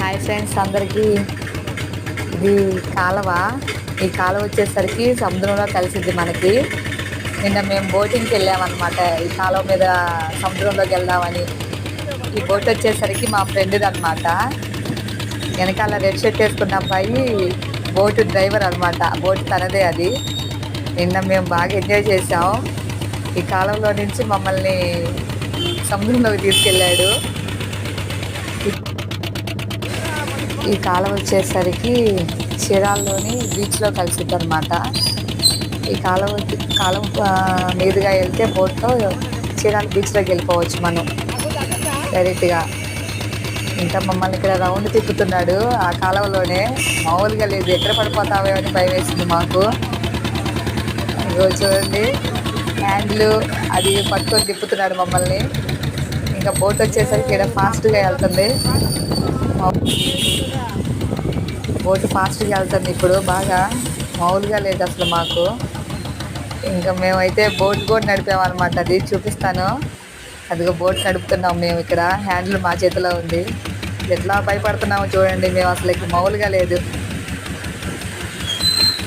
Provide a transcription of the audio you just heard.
Hi friends అందరికీ. ఇది కాలువ. ఈ కాలువ వచ్చేసరికి సముద్రంలో కలిసిద్ది మనకి. నిన్న మేము బోటింగ్కి వెళ్ళామన్నమాట. ఈ కాలువ మీద సముద్రంలోకి వెళ్దామని. ఈ బోట్ వచ్చేసరికి మా ఫ్రెండ్ది అనమాట వెనకాల రెడ్ షర్ట్ వేసుకున్న అబ్బాయి బోటు డ్రైవర్ అనమాట బోట్ తనదే అది. నిన్న మేము బాగా ఎంజాయ్ చేసాం ఈ కాలంలో నుంచి మమ్మల్ని సముద్రంలోకి తీసుకెళ్ళాడు. ఈ కాలం వచ్చేసరికి చీరాల్లోని బీచ్లో కలిసిద్ది అనమాట ఈ కాలం కాలం మీదుగా వెళ్తే బోట్లో చీరాల బీచ్లోకి వెళ్ళిపోవచ్చు మనం. డైరెక్ట్గా. ఇంకా మమ్మల్ని ఇక్కడ రౌండ్ తిప్పుతున్నాడు. ఆ కాలంలోనే మామూలుగా లేదు. ఎక్కడ పడిపోతావో అని భయం వేసింది మాకు. చూడండి. హ్యాండ్లు అది పట్టుకొని తిప్పుతున్నాడు మమ్మల్ని. ఇంకా బోట్ వచ్చేసరికి ఇక్కడ ఫాస్ట్గా వెళ్తుంది. బోట్ ఫాస్ట్గా వెళ్తుంది ఇప్పుడు. బాగా మామూలుగా లేదు అసలు మాకు. ఇంకా మేమైతే బోట్ కూడా నడిపామన్నమాట అది చూపిస్తాను. అదిగో బోట్ నడుపుతున్నాం మేము ఇక్కడ. హ్యాండిల్ మా చేతిలో ఉంది. ఎట్లా భయపడుతున్నామో చూడండి. మేము అసలు మామూలుగా లేదు.